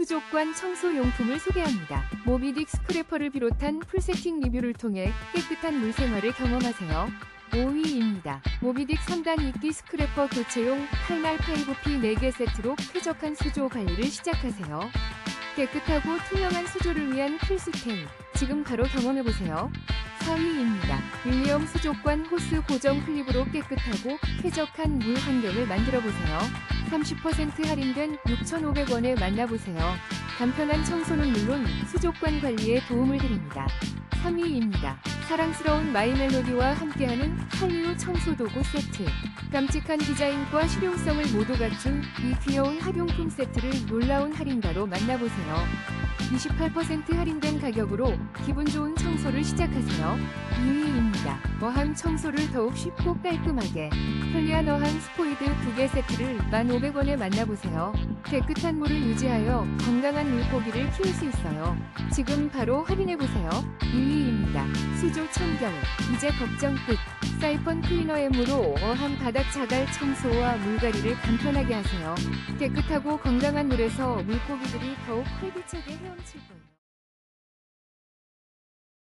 수족관 청소용품을 소개합니다. 모비딕 스크래퍼를 비롯한 풀세팅 리뷰를 통해 깨끗한 물 생활을 경험하세요. 5위입니다. 모비딕 3단 이끼 스크래퍼 교체용 칼날 파이브피 4개 세트로 쾌적한 수조 관리를 시작하세요. 깨끗하고 투명한 수조를 위한 필수템. 지금 바로 경험해보세요. 4위입니다. 윌리엄 수족관 호스 고정 클립으로 깨끗하고 쾌적한 물 환경을 만들어보세요. 30% 할인된 6,500원에 만나보세요. 간편한 청소는 물론 수족관 관리에 도움을 드립니다. 3위입니다. 사랑스러운 마이 멜로디와 함께하는 한류 청소 도구 세트. 깜찍한 디자인과 실용성을 모두 갖춘 이 귀여운 학용품 세트를 놀라운 할인가로 만나보세요. 28% 할인된 가격으로 기분 좋은 청소를 시작하세요. 2위입니다. 어항 청소를 더욱 쉽고 깔끔하게 편리한 어항 스포이드 2개 세트를 1,500원에 만나보세요. 깨끗한 물을 유지하여 건강한 물고기를 키울 수 있어요. 지금 바로 할인해보세요. 1위입니다. 수조 청결. 이제 걱정 끝. 사이펀 클리너 M으로 어항 바닥 자갈 청소와 물갈이를 간편하게 하세요. 깨끗하고 건강한 물에서 물고기들이 더욱 활기차게 거예요.